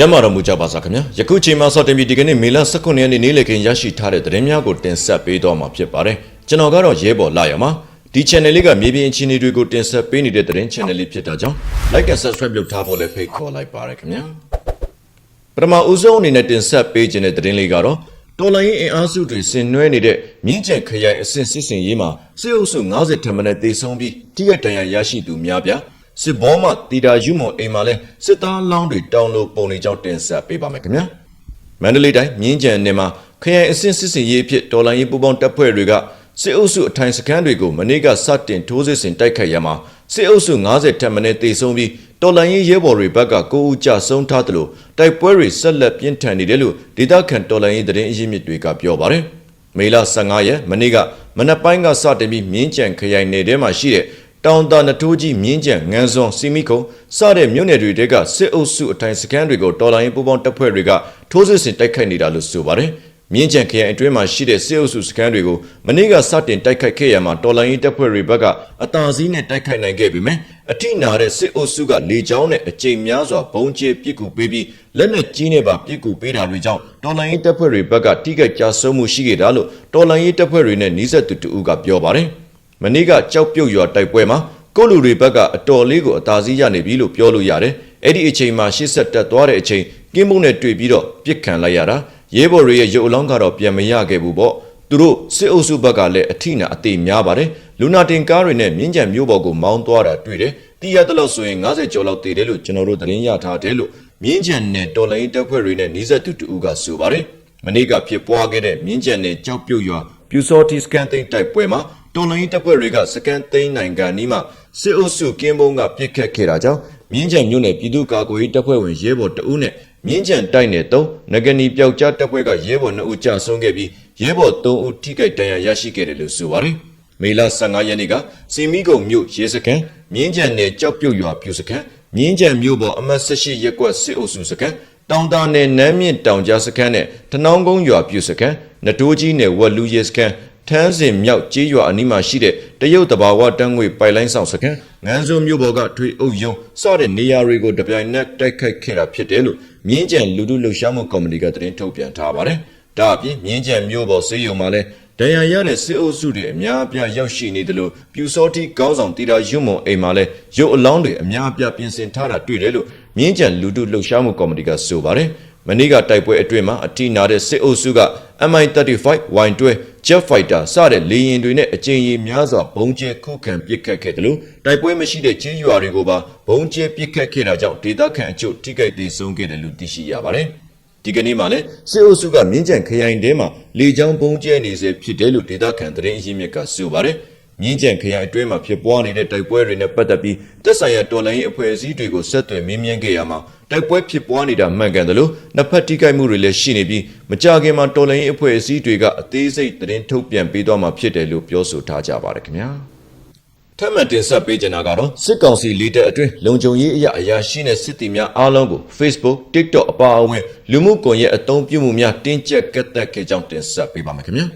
ကျမ်းမာတော်မူကြပါစားခင်ဗျာယခုချိန်မှာစတင်ပြီးဒီကနေ့မေလ19ရက်နေ့နေ့လည်ခင်းရရှိထားတဲ့သတင်းများကိုတင်ဆက်ပေးတော့မှာဖြစ်ပါတယ်ကျွန်တော်ကတော့ရဲဘော်လာရမှာဒီ channel လေးကမြေပြင်အခြေအနေတွေကိုတင်ဆက်ပေးနေတဲ့သတင်း channel လေးဖြစ်တာကြောင့် like and subscribe လုပ်ထားဖို့လည်းဖိတ်ခေါ်လိုက်ပါရခင်ဗျာပထမဦးဆုံးအနေနဲ့တင်ဆက်ပေးခြင်းတဲ့သတင်းလေးကတော့တော်လိုင်းရင်အင်အားစုတွေဆင်နွှဲနေတဲ့မြင်းကျက်ခရိုင်အဆင့်စစ်စင်ရေးမှာစစ်အုပ်စု90ထက်မနည်းတေဆုံးပြီးတိရတန်ရရရှိသူများပြား စစ်ဘောမှတီတာယူမွန်အိမ်မှာလဲစစ်သားလောင်းတွေတောင်းလို့ပုံနေကြောင်းတင်ဆက်ပေးပါမယ်ခင်ဗျာမန္တလေးတိုင်းမြင်းကြံနယ်မှာခရိုင်အဆင့်စစ်စင်ရေးအဖြစ်တော်လိုင်းရေးပူပေါင်းတပ်ဖွဲ့တွေကစစ်အုပ်စုအထိုင်စခန်းတွေကိုမနေ့ကစတင်ထိုးစစ်ဆင်တိုက်ခိုက်ရမှာစစ်အုပ်စု90ထက်မနည်းတေဆုံးပြီးတော်လိုင်းရေးရဲဘော်တွေဘက်ကကိုဦးကြဆုံးထားတယ်လို့တိုက်ပွဲတွေဆက်လက်ပြင်းထန်နေတယ်လို့ဒေသခံတော်လိုင်းရေးသတင်းအရင်းမြစ်တွေကပြောပါတယ်မေလ15ရက်မနေ့ကမနက်ပိုင်းကစတင်ပြီးမြင်းကြံခရိုင်နယ်ထဲမှာရှိတဲ့ တောင်တာနထိုးကြီးမြင်းကြံငန်းစွန်စီမီခုံစတဲ့မြို့နယ်တွေတဲကစစ်အုပ်စုအထိုင်စခန်းတွေကိုတော်လိုင်းရေးပူပေါင်းတပ်ဖွဲ့တွေကထိုးစစ်ဆင်တိုက်ခိုက်နေတာလို့ဆိုပါတယ်မြင်းကြံခရိုင်အတွင်းမှာရှိတဲ့စစ်အုပ်စုစခန်းတွေကိုမနေ့ကစတင်တိုက်ခိုက်ခဲ့ရမှာတော်လိုင်းရေးတပ်ဖွဲ့တွေဘက်ကအတားစီးနဲ့တိုက်ခိုက်နိုင်ခဲ့ပြီမယ်အထိနာတဲ့စစ်အုပ်စုကလေကြောင်းနဲ့အကြိမ်များစွာဘုံကျဲပစ်ကူပေးပြီးလက်နက်ကြီးနဲ့ပါပစ်ကူပေးတာတွေကြောင့်တော်လိုင်းရေးတပ်ဖွဲ့တွေဘက်ကတိကျကြဆုံးမှုရှိခဲ့တာလို့တော်လိုင်းရေးတပ်ဖွဲ့တွေနဲ့နှီးဆက်သူတူကပြောပါတယ် မနေ့ကကြောက်ပြုတ်ရွာတိုက်ပွဲမှာကိုလူတွေဘက်ကအတော်လေးကိုအသာစီးရနေပြီလို့ပြောလို့ရတယ်အဲ့ဒီအချိန်မှာရှစ်ဆက်တက်သွားတဲ့အချိန်ကင်းမုံနဲ့တွေ့ပြီးတော့ပြစ်ခံလိုက်ရတာရဲဘော်တွေရဲ့ရုပ်အလောင်းကတော့ပြန်မရခဲ့ဘူးပေါ့သူတို့စစ်အုပ်စုဘက်ကလည်းအထိနာအသေးများပါတယ်လူနာတင်ကားတွေနဲ့မြင်းကြံမျိုးပေါ်ကိုမောင်းသွားတာတွေ့တယ်တီးရတဲ့လို့ဆိုရင်90ကျော်လောက်တည်တယ်လို့ကျွန်တော်တို့သတင်းရထားတယ်လို့မြင်းကြံနဲ့တော်လိုင်းတပ်ဖွဲ့တွေနဲ့နှီးဆက်သူတူကဆိုပါတယ်မနေ့ကဖြစ်ပွားခဲ့တဲ့မြင်းကြံနဲ့ကြောက်ပြုတ်ရွာပြူစောတီစကန်သိန်းတိုက်ပွဲမှာတော်လိုင်းတပ်ဖွဲ့တွေကစကန်သိန်းနိုင်ငံနီးမှာစစ်အုပ်စုကင်းဘုံကပြစ်ခတ်ခဲ့တာကြောင့်မြင်းကြံမြို့နယ်ပြည်သူ့ကာကွယ်ရေးတပ်ဖွဲ့ဝင်ရဲဘော်တအုပ်နဲ့မြင်းကြံတိုက်နယ်3ငကနီပျောက်ကြားတပ်ဖွဲ့ကရဲဘော်2ဦးကြာဆုံးခဲ့ပြီးရဲဘော်3ဦးထိခိုက်ဒဏ်ရာရရှိခဲ့တယ်လို့ဆိုပါတယ်မေလ15ရက်နေ့ကစီမီကုံမြို့ရဲစခန်းမြင်းကြံနယ်ကြောက်ပြုတ်ရွာပြူစခန်းမြင်းကြံမြို့ပေါ်အမတ်18ရက်ကွက်စစ်အုပ်စုစခန်းတောင်တာနယ်နမ်းမြင့်တောင်ကြားစခန်းနဲ့ထနောင်းကုန်းရွာပြူစခန်းနတိုးကြီးနယ်ဝက်လူရဲစခန်း ထန်းစင်မြောက်ကြေးရွာအနီးမှာရှိတဲ့တရုတ်တဘာဝတန်းငွေပိုက်လိုင်းဆောင်စခန်းငန်းစုံမြို့ပေါ်ကထွေအုပ်ယုံစတဲ့နေရာတွေကိုတပြိုင်နက်တိုက်ခိုက်ခဲ့တာဖြစ်တယ်လို့မြင်းကြံလူထုလှုပ်ရှားမှုကော်မတီကသတင်းထုတ်ပြန်ထားပါတယ်။ဒါအပြင်မြင်းကြံမြို့ပေါ်စေယုံမှာလည်းဒဏ်ရာရတဲ့စစ်အုပ်စုတွေအများအပြားရောက်ရှိနေတယ်လို့ပြူစောတိကောင်းဆောင်တီတာရွတ်မွန်အိမ်မှာလည်းရုပ်အလောင်းတွေအများအပြားပြင်ဆင်ထားတာတွေ့တယ်လို့မြင်းကြံလူထုလှုပ်ရှားမှုကော်မတီကဆိုပါတယ်။မနေ့ကတိုက်ပွဲအတွင်းမှာအထိနာတဲ့စစ်အုပ်စုက MI35 Y12 Jet Fighter စတဲ့လေယာဉ်တွေနဲ့အကြိမ်ကြီးများစွာဘုံကျဲခုခံပစ်ခတ်ခဲ့တယ်လို့တိုက်ပွဲမရှိတဲ့ချင်းရွာတွေကိုပါဘုံကျဲပစ်ခတ်ခဲ့တာကြောင့်ဒေသခံအချို့ထိခိုက်ဒေဆုံးခဲ့တယ်လို့သိရှိရပါတယ်။ဒီကနေ့မှလည်းစစ်အုပ်စုကမြင်းကြံခရိုင်ထဲမှာလေကြောင်းဘုံကျဲနေစေဖြစ်တယ်လို့ဒေသခံသတင်းအရင်းမြစ်ကဆိုပါတယ်။မြင်းကြံခရိုင်အတွင်းမှာဖြစ်ပွားနေတဲ့တိုက်ပွဲတွေနဲ့ပတ်သက်ပြီးတက်ဆိုင်ရာတော်လိုင်းရေးအဖွဲ့အစည်းတွေကိုဆက်သွယ်မင်းမြန်းခဲ့ရမှာ တိုက်ပွဲဖြစ်ပွားနေတာမှန်ကန်တယ်လို့နှစ်ဖက်ထိခိုက်မှုတွေလည်းရှိနေပြီးမကြခင်မှာတော်လိုင်းရေးအဖွဲ့အစည်းတွေကအသေးစိတ်သတင်းထုတ်ပြန်ပေးသွားမှာဖြစ်တယ်လို့ပြောဆိုထားကြပါတယ်ခင်ဗျာထပ်မံတင်ဆက်ပေးကြတာကတော့စစ်ကောင်စီလီဒအတွင်းလုံခြုံရေးအရာအရာရှိတဲ့စစ်တီများအားလုံးကို Facebook, TikTok အပါအဝင်လူမှုကွန်ရက်အသုံးပြုမှုများတင်းကျပ်ကန့်သတ်ခဲ့ကြောင်းတင်ဆက်ပေးပါမယ်ခင်ဗျာ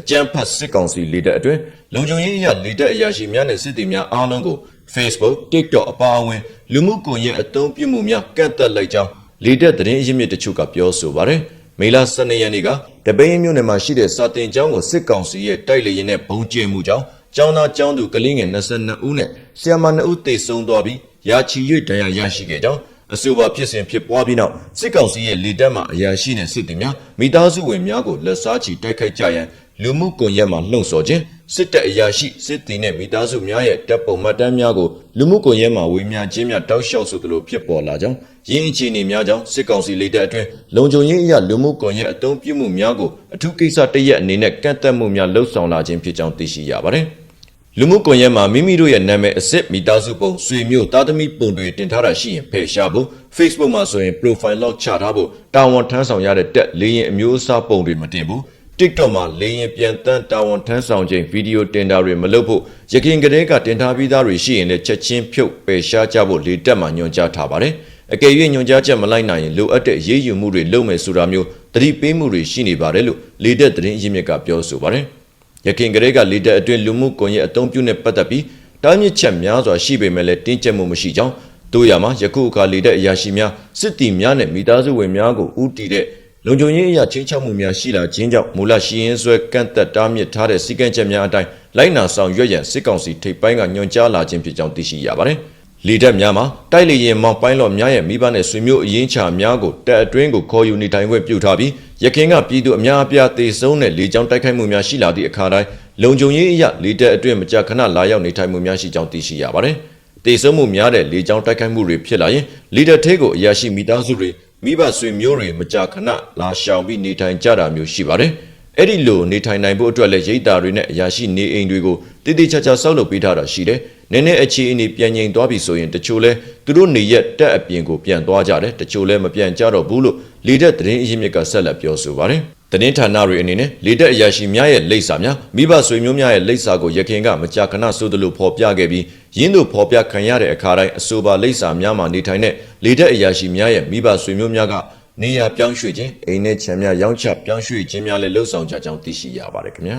အကြံဖတ်စစ်ကောင်စီလီဒအတွင်းလုံခြုံရေးအရာလီဒအရာရှိများနဲ့စစ်တီများအားလုံးကို Facebook, TikTok အပါအဝင်လူမှုကွန်ရက်အသုံးပြုမှုများကန့်သတ်လိုက်ကြောင်းလေတက်သတင်းအရင်းမြစ်တချို့ကပြောဆိုပါတယ်။မေလ12ရက်နေ့ကတပိန်းမြို့နယ်မှာရှိတဲ့စာတင်ကျောင်းကိုစစ်ကောင်စီရဲ့တိုက်လေရင်နဲ့ဘုံကျဲမှုကြောင့်ကျောင်းသားကျောင်းသူကလေးငယ်22ဦးနဲ့ဆရာမ2ဦးသေဆုံးသွားပြီးရာချီ၍ဒဏ်ရာရရှိခဲ့ကြောင်းအဆိုပါဖြစ်စဉ်ဖြစ်ပွားပြီးနောက်စစ်ကောင်စီရဲ့လေတပ်မှအရာရှိနဲ့စစ်သည်များမိသားစုဝင်များကိုလက်စားချီတိုက်ခိုက်ကြရန်လူမှုကွန်ရက်မှာလှုံ့ဆော်ခြင်း စစ်တပ်အရာရှိစစ်သည်နဲ့မိသားစုများရဲ့တပ်ပုံမှတ်တမ်းများကိုလူမှုကွန်ရက်မှာဝေမျှခြင်းများတောက်လျှောက်ဆိုသလိုဖြစ်ပေါ်လာကြောင်းရင်းအခြေအနေများကြောင့်စစ်ကောင်စီလေတပ်အတွင်းလုံခြုံရေးအရာလူမှုကွန်ရက်အသုံးပြုမှုများကိုအထူးကိစ္စတရက်အနေနဲ့ကန့်သတ်မှုများလှုံ့ဆော်လာခြင်းဖြစ်ကြောင်းသိရှိရပါတယ်။လူမှုကွန်ရက်မှာမိမိတို့ရဲ့နာမည်အစစ်မိသားစုပုံဆွေမျိုးသားသမီးပုံတွေတင်ထားတာရှိရင်ဖယ်ရှားဖို့ Facebook မှာဆိုရင် profile log ချထားဖို့တာဝန်ထမ်းဆောင်ရတဲ့တက်လေရင်အမျိုးအစားပုံတွေမတင်ဘူး TikTok မှာလေရင်ပြန်တန်းတာဝန်ထမ်းဆောင်ခြင်းဗီဒီယိုတင်တာတွေမလုပ်ဖို့ရခင်ကလေးကတင်ထားပြီးသားတွေရှိရင်လည်းချက်ချင်းဖြုတ်ပယ်ရှားကြဖို့လေတက်မှာညွှန်ကြားထားပါတယ်။အကယ်၍ညွှန်ကြားချက်မလိုက်နိုင်ရင်လိုအပ်တဲ့ရေးယူမှုတွေလုပ်မယ်ဆိုတာမျိုးတတိပေးမှုတွေရှိနေပါတယ်လို့လေတက်သတင်းအရင်းမြစ်ကပြောဆိုပါတယ်။ရခင်ကလေးကလေတက်အတွင်းလူမှုကွန်ရက်အသုံးပြုနဲ့ပတ်သက်ပြီးတားမြစ်ချက်များစွာရှိပေမဲ့လည်းတင်းကျပ်မှုမရှိကြောင်းတို့ရမှာယခုအခါလေတဲ့အရာရှိများစစ်တီများနဲ့မိသားစုဝင်များကိုဥတီတဲ့ လုံခြုံရေးအရာချင်းချောက်မှုများရှိလာခြင်းကြောင့်မူလရှိရင်းဆွဲကန့်သက်တားမြစ်ထားတဲ့စီကံချက်များအတိုင်းလိုက်နာဆောင်ရွက်ရန်စစ်ကောင်စီထိပ်ပိုင်းကညွှန်ကြားလာခြင်းဖြစ်ကြောင်းသိရှိရပါတယ်။လေတပ်များမှာတိုက်လေရင်မောင်ပိုင်းလော့များရဲ့မိဘနဲ့ဆွေမျိုးအရင်းချများကိုတပ်အတွင်းကိုခေါ်ယူနေထိုင်ခွင့်ပြုထားပြီးရခင်ကပြည်သူအများအပြားသေဆုံးတဲ့လေကြောင်းတိုက်ခိုက်မှုများရှိလာသည့်အခါတိုင်းလုံခြုံရေးအရာလေတပ်အတွင်းမကြာခဏလာရောက်နေထိုင်မှုများရှိကြောင်းသိရှိရပါတယ်။တေဆုံးမှုများတဲ့လေကြောင်းတိုက်ခိုက်မှုတွေဖြစ်လာရင်လီဒတ်သေးကိုအရာရှိမိသားစုတွေ မိဘဆွေမျိုးတွေမကြာခဏလာရှောင်ပြီးနေထိုင်ကြတာမျိုးရှိပါတယ်။အဲ့ဒီလိုနေထိုင်နိုင်ဖို့အတွက်လည်းရိတ်တာတွေနဲ့အရာရှိနေအိမ်တွေကိုတည်တည်ချာချာဆောက်လုပ်ပေးထားတာရှိတယ်။နည်းနည်းအခြေအနေပြန်ငြိမ်သွားပြီဆိုရင်တချို့လဲသူတို့နေရက်တက်အပြင်ကိုပြန်သွားကြတယ်။တချို့လဲမပြန်ကြတော့ဘူးလို့လီဒတ်သတင်းအရင်းမြစ်ကဆက်လက်ပြောဆိုပါတယ်။သတင်းဌာနတွေအနေနဲ့လေတက်အရာရှိများရဲ့လိပ်စာများမိဘဆွေမျိုးများရဲ့လိပ်စာကိုရခင်ကမကြာခဏဆိုသလိုဖော်ပြခဲ့ပြီး ရင်းတို့ဖော်ပြခံရတဲ့အခါတိုင်းအဆိုပါလိပ်စာများမှာနေထိုင်တဲ့လေတက်အရာရှိများရဲ့မိဘဆွေမျိုးများကနေရာပြောင်းရွှေ့ခြင်းအိမ်နဲ့ခြံများရောင်းချပြောင်းရွှေ့ခြင်းများလည်းလှုပ်ဆောင်ကြကြောင်းသိရှိရပါတယ်ခင်ဗျာ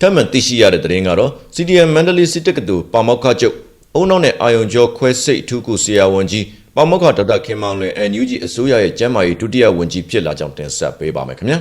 ထပ်မံသိရှိရတဲ့သတင်းကတော့ CDM Mandalay စစ်တက္ကသိုလ်ပါမောက္ခချုပ်အုံနောက်နဲ့အာယုံကျော်ခွဲစိတ်အထူးကုဆရာဝန်ကြီးပါမောက္ခဒေါက်တာခင်မောင်လွင် NUG အစိုးရရဲ့ကျန်းမာရေးဒုတိယဝန်ကြီးဖြစ်လာကြောင်းတင်ဆက်ပေးပါမယ်ခင်ဗျာ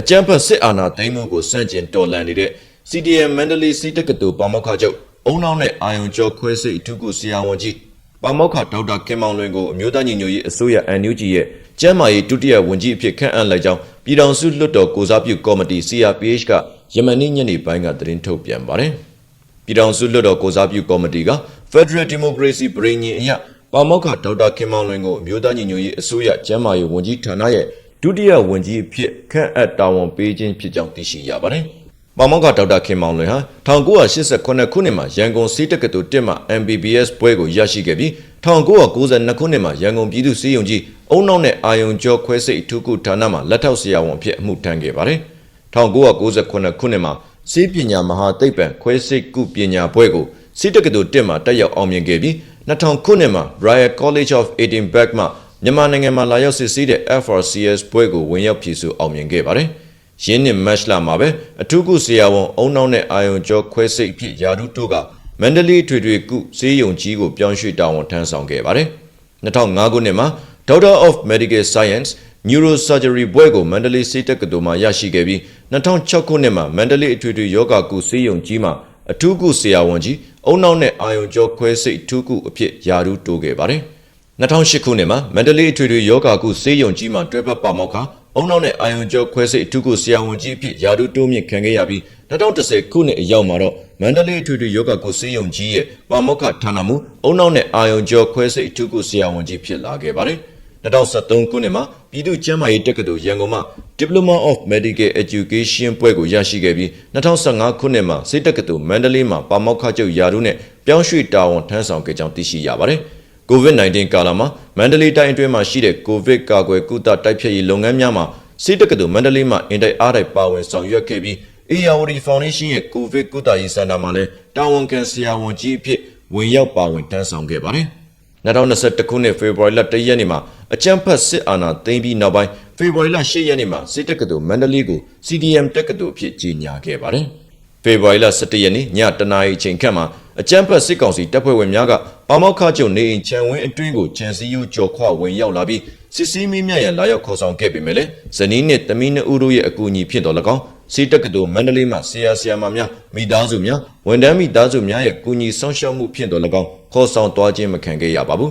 အကြမ်းဖက်စစ်အာဏာသိမ်းမှုကိုစန့်ကျင်တော်လှန်နေတဲ့ CDM Mandalay စစ်တက္ကသိုလ်ပါမောက္ခချုပ် အုံနောက်နဲ့အာယုံကျော်ခွဲစိတ်အထူးကုဆရာဝန်ကြီးပါမောက္ခဒေါက်တာခင်မောင်လွင်ကိုအမျိုးသားညီညွတ်ရေးအစိုးရ NUG ရဲ့ကျန်းမာရေးဒုတိယဝန်ကြီးအဖြစ်ခန့်အပ်လိုက်ကြောင်းပြည်ထောင်စုလွှတ်တော်ကိုစားပြုကော်မတီ CRPH ကယမန်နေ့ညနေပိုင်းကသတင်းထုတ်ပြန်ပါတယ်။ပြည်ထောင်စုလွှတ်တော်ကိုစားပြုကော်မတီက Federal Democracy ပြည်ညင်အရပါမောက္ခဒေါက်တာခင်မောင်လွင်ကိုအမျိုးသားညီညွတ်ရေးအစိုးရကျန်းမာရေးဝန်ကြီးဌာနရဲ့ဒုတိယဝန်ကြီးအဖြစ်ခန့်အပ်တာဝန်ပေးခြင်းဖြစ်ကြောင်းသိရှိရပါတယ်။ ပါမောက္ခဒေါက်တာခင်မောင်လွင်ဟာ1988ခုနှစ်မှာရန်ကုန်စေတက္ကသိုလ်တက်မှ MBBS ဘွဲကိုရရှိခဲ့ပြီး1992ခုနှစ်မှာရန်ကုန်ပြည်သူ့စေယုံကြီးအုံနောက်နဲ့အာယုံကျော်ခွဲစိတ်အထူးကုဌာနမှာလက်ထောက်ဆရာဝန်အဖြစ်အမှုထမ်းခဲ့ပါတယ်။1998ခုနှစ်မှာစေပညာမဟာသိပ္ပံခွဲစိတ်ကုပညာဘွဲကိုစေတက္ကသိုလ်တက်မှတက်ရောက်အောင်မြင်ခဲ့ပြီး2000ခုနှစ်မှာ Royal College of Edinburgh မှာမြန်မာနိုင်ငံမှာလာရောက်စစ်ဆေးတဲ့ FRCS ဘွဲကိုဝင်ရောက်ဖြည့်ဆို့အောင်မြင်ခဲ့ပါတယ်။ ယင်းနှစ်မတ်လမှာပဲအထူးကုဆရာဝန်အုံနောက်နဲ့အာယုံကျော်ခွဲစိတ်အဖြစ်ယာဒုတို့ကမန္တလေးထွေထွေကုစေးရုံကြီးကိုပြောင်းရွှေ့တာဝန်ထမ်းဆောင်ခဲ့ပါတယ်။2005ခုနှစ်မှာ Doctor of Medical Science Neurosurgery ဘွဲ့ကိုမန္တလေးစေတက္ကသိုလ်မှာရရှိခဲ့ပြီး2006ခုနှစ်မှာမန္တလေးအထွေထွေယောဂကုစေးရုံကြီးမှာအထူးကုဆရာဝန်ကြီးအုံနောက်နဲ့အာယုံကျော်ခွဲစိတ်အထူးကုအဖြစ်ယာဒုတိုးခဲ့ပါတယ်။2008ခုနှစ်မှာမန္တလေးအထွေထွေယောဂကုစေးရုံကြီးမှာတွဲဖက်ပါမောက္ခ အုံနောက်နဲ့အာယုံကျော်ခွဲစိတ်အထူးကုဆရာဝန်ကြီးအဖြစ်ယာဒုတိုးမြင့်ခံခဲ့ရပြီး2010ခုနှစ်အရောက်မှာတော့မန္တလေးထွေထွေယောဂကုစေးရုံကြီးရဲ့ပါမောက္ခဌာနမှုအုံနောက်နဲ့အာယုံကျော်ခွဲစိတ်အထူးကုဆရာဝန်ကြီးဖြစ်လာခဲ့ပါတယ်။2013ခုနှစ်မှာပြည်သူ့ကျန်းမာရေးတက္ကသိုလ်ရန်ကုန်မှ Diploma of Medical Education ဘွဲ့ကိုရရှိခဲ့ပြီး2015ခုနှစ်မှာစစ်တက္ကသိုလ်မန္တလေးမှာပါမောက္ခချုပ်ယာတို့နဲ့ပြောင်းရွှေ့တာဝန်ထမ်းဆောင်ခဲ့ကြောင်းသိရှိရပါတယ်။ COVID-19 ကာလမှာမန္တလေးတိုင်းအတွင်းမှာရှိတဲ့ COVID ကာကွယ်ကုသတိုက်ဖျက်ရေးလုပ်ငန်းများမှာစစ်တက္ကသိုလ်မန္တလေးမှာအင်တိုက်အားတိုက်ပါဝင်ဆောင်ရွက်ခဲ့ပြီး ARD Foundation ရဲ့ COVID ကုသရေးစင်တာမှာလည်းတာဝန်ခံဆရာဝန်ကြီးအဖြစ်ဝင်ရောက်ပါဝင်တန်းဆောင်ခဲ့ပါတယ်။2021ခုနှစ်ဖေဖော်ဝါရီလ1ရက်နေ့မှာအကြမ်းဖက်စစ်အာဏာသိမ်းပြီးနောက်ပိုင်းဖေဖော်ဝါရီလ10ရက်နေ့မှာစစ်တက္ကသိုလ်မန္တလေးကို CDM တက္ကသိုလ်အဖြစ်ကြီးညာခဲ့ပါတယ်။ဖေဖော်ဝါရီလ17ရက်နေ့ညတနာရီချိန်ခန့်မှာအကြမ်းဖက်စစ်ကောင်စီတပ်ဖွဲ့ဝင်များက ပါမောက်ခကျုံနေအိမ်ခြံဝင်းအတွင်းကိုခြံစည်းရိုးကျော်ခွဝင်ရောက်လာပြီးစစ်စည်းမင်းများရန်လာရောက်ခေါ်ဆောင်ခဲ့ပေမဲ့လည်းဇနီးနှင့်သမီးနှစ်ဦးတို့ရဲ့အကူအညီဖြစ်တော်၎င်းစီတက္ကသိုလ်မန္တလေးမှဆရာဆရာမများမိသားစုများဝန်ထမ်းမိသားစုများရဲ့ကူညီဆောင်ရှောက်မှုဖြစ်တော်၎င်းခေါ်ဆောင်သွားခြင်းမခံခဲ့ရပါဘူး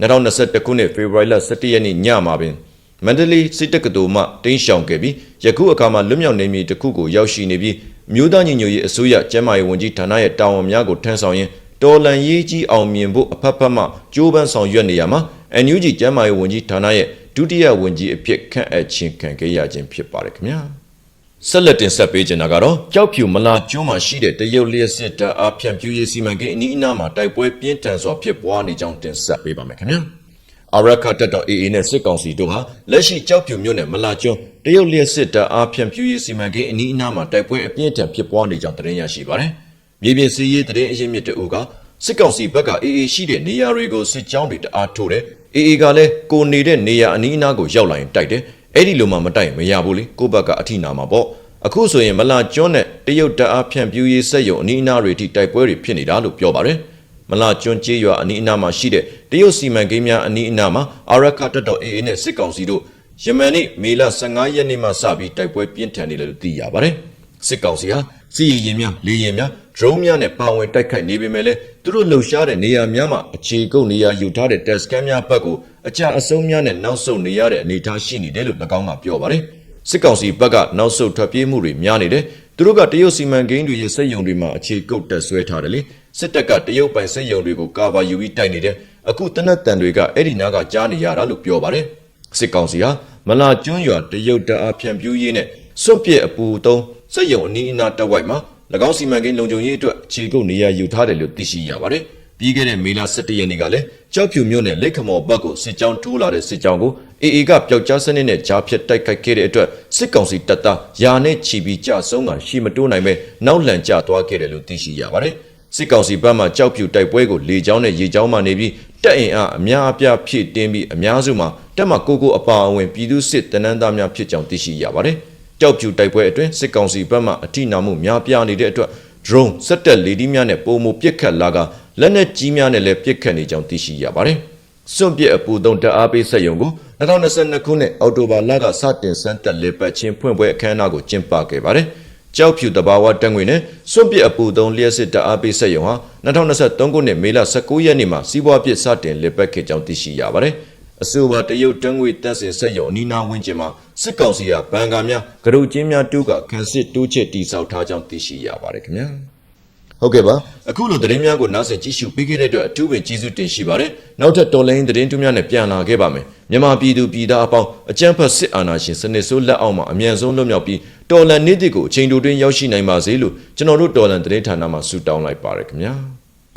2021ခုနှစ်ဖေဖော်ဝါရီလ17ရက်နေ့ညမှာပင်မန္တလေးစစ်တက္ကသိုလ်မှတင်းရှောင်ခဲ့ပြီးယခုအခါမှာလွတ်မြောက်နေမည်တစ်ခုကိုရောက်ရှိနေပြီးမြို့သားညီညွတ်ရေးအစိုးရကျန်းမာရေးဝန်ကြီးဌာနရဲ့တာဝန်များကိုထမ်းဆောင်ရင်း တော်လန်ရေးကြီးအောင်မြင်ဖို့အဖက်ဖက်မှကြိုးပမ်းဆောင်ရွက်နေရမှာ NUG ကျန်းမာရေးဝန်ကြီးဌာနရဲ့ဒုတိယဝန်ကြီးအဖြစ်ခန့်အပ်ခြင်းခံခဲ့ရခြင်းဖြစ်ပါတယ်ခင်ဗျာဆက်လက်တင်ဆက်ပေးချင်တာကတော့ကြောက်ဖြူမလာကျွန်းမှာရှိတဲ့တရုတ်လျှက်စစ်တပ်အားဖြန့်ဖြူရေးစီမံကိန်းအနီးအနားမှာတိုက်ပွဲပြင်းထန်စွာဖြစ်ပွားနေကြောင်းတင်ဆက်ပေးပါမယ်ခင်ဗျာအာရခတ်တော် AA နဲ့စစ်ကောင်စီတို့ဟာလက်ရှိကြောက်ဖြူမြို့နယ်မလာကျွန်းတရုတ်လျှက်စစ်တပ်အားဖြန့်ဖြူရေးစီမံကိန်းအနီးအနားမှာတိုက်ပွဲအပြင်းထန်ဖြစ်ပွားနေကြောင်းသတင်းရရှိပါတယ် မြေပြင်စီးရေးသတင်းအရင်းမြစ်တအူကစစ်ကောင်စီဘက်က AA ရှိတဲ့နေရာတွေကိုစစ်ကြောင်းတွေတအားထိုးတယ်။ AA ကလည်းကိုနေတဲ့နေရာအနီးအနားကိုရောက်လာရင်တိုက်တယ်။အဲ့ဒီလိုမှမတိုက်မရဘူးလေကိုဘက်ကအထိနာမှာပေါ့။အခုဆိုရင်မလာကျွန်းနဲ့တရုတ်တအားဖြန့်ပြူရေးဆက်ယုံအနီးအနားတွေထိတိုက်ပွဲတွေဖြစ်နေတာလို့ပြောပါတယ်။မလာကျွန်းကျေးရွာအနီးအနားမှာရှိတဲ့တရုတ်စီမံကိန်းများအနီးအနားမှာအာရခတပ်တော် AA နဲ့စစ်ကောင်စီတို့ယမန်နေ့မေလ15ရက်နေ့မှစပြီးတိုက်ပွဲပြင်းထန်နေတယ်လို့သိရပါတယ်။စစ်ကောင်စီဟာစီရင်ရင်များလေရင်များဒရုန်းများနဲ့ပါဝင်တိုက်ခိုက်နေပေမဲ့လည်းသူတို့လှုပ်ရှားတဲ့နေရာများမှာအခြေကုပ်နေရာယူထားတဲ့တက်စကန်များဘက်ကိုအကြအဆုံးများနဲ့နောက်ဆုတ်နေရတဲ့အနေအထားရှိနေတယ်လို့၎င်းကပြောပါတယ်။စစ်ကောင်စီဘက်ကနောက်ဆုတ်ထွက်ပြေးမှုတွေများနေတယ်။သူတို့ကတရုတ်စီမံကိန်းတွေရဲ့စက်ယုံတွေမှာအခြေကုပ်တက်ဆွဲထားတယ်လေ။စစ်တပ်ကတရုတ်ပိုင်စက်ယုံတွေကိုကာဗာယူပြီးတိုက်နေတယ်။အခုတနက်တန်တွေကအဲ့ဒီနားကကြားနေရတာလို့ပြောပါတယ်။စစ်ကောင်စီဟာမလာကျွန်းရွာတရုတ်တအားဖြန့်ပြူးရေးနဲ့စွန့်ပစ်အပူသုံးစက်ယုံအနီးအနားတက်ဝိုက်မှာ၎ င်းစီမံကိန်းလုံခြုံရေးအတွက်အခြေကုပ်နေရာယူထားတယ်လို့သိရှိရပါတယ်။ပြီးခဲ့တဲ့မေလ17ရက်နေ့ကလည်းကြောက်ဖြူမြို့နယ်လက်ခမော်ဘက်ကိုစစ်ကြောင်းထိုးလာတဲ့စစ်ကြောင်းကို AA ကပျောက်ကြားစနစ်နဲ့ကြားဖြတ်တိုက်ခိုက်ခဲ့တဲ့အတွက်စစ်ကောင်စီတပ်သားယာနဲ့ချီပြီးကြဆုံးကရှီမတိုးနိုင်ပဲနောက်လန်ကျသွားခဲ့တယ်လို့သိရှိရပါတယ်။စစ်ကောင်စီဘက်မှကြောက်ဖြူတိုက်ပွဲကိုလေကြောင်းနဲ့ရေကြောင်းမှနေပြီးတပ်အင်အားအများအပြားဖြည့်တင်းပြီးအများစုမှာတပ်မကိုကိုအပါအဝင်ပြည်သူစစ်တနန်းသားများဖြစ်ကြောင်းသိရှိရပါတယ်။ ကြောက်ဖြူတိုက်ပွဲအတွင်းစစ်ကောင်စီဘက်မှအထိနာမှုများပြားနေတဲ့အတွက် drone စက်တက်လေဒီများနဲ့ပုံမပစ်ခတ်လာကလက်နက်ကြီးများနဲ့လည်းပစ်ခတ်နေကြောင်းသိရှိရပါတယ်။စွန့်ပစ်အပူသုံးတအားပေးဆက်ယုံကို2022ခုနှစ်အောက်တိုဘာလကစတင်စမ်းတက်လေပတ်ချင်းဖွင့်ပွဲအခမ်းအနားကိုကျင်းပခဲ့ပါတယ်။ကြောက်ဖြူတဘာဝတက်ငွေနဲ့စွန့်ပစ်အပူသုံးလျှက်စစ်တအားပေးဆက်ယုံဟာ2023ခုနှစ်မေလ19ရက်နေ့မှာစီးပွားပစ်စတင်လေပတ်ခဲ့ကြောင်းသိရှိရပါတယ်။ အဆိုပါတရုတ်တန်းငွေတက်စင်ဆက်ယုံအနီးနားဝန်းကျင်မှာစစ်ကောင်စီကဘန်ကာများကရုတ်ချင်းများတူးကခန်းစစ်တိုးချစ်တိဆောက်ထားကြောင်းသိရှိရပါတယ်ခင်ဗျာ။ဟုတ်ကဲ့ပါအခုလိုသတင်းများကိုနားဆင်ကြည့်ရှုပေးခဲ့တဲ့အတွက်အထူးပင်ကျေးဇူးတင်ရှိပါတယ်နောက်ထပ်တော်လိုင်းသတင်းတူးများနဲ့ပြန်လာခဲ့ပါမယ်မြန်မာပြည်သူပြည်သားအပေါင်းအကြမ်းဖက်စစ်အာဏာရှင်စနစ်ဆိုးလက်အောက်မှာအမြန်ဆုံးလွတ်မြောက်ပြီးတော်လန်နေ့တစ်ကိုအချိန်တိုတွင်ရောက်ရှိနိုင်ပါစေလို့ကျွန်တော်တို့တော်လန်သတင်းဌာနမှဆုတောင်းလိုက်ပါရခင်ဗျာ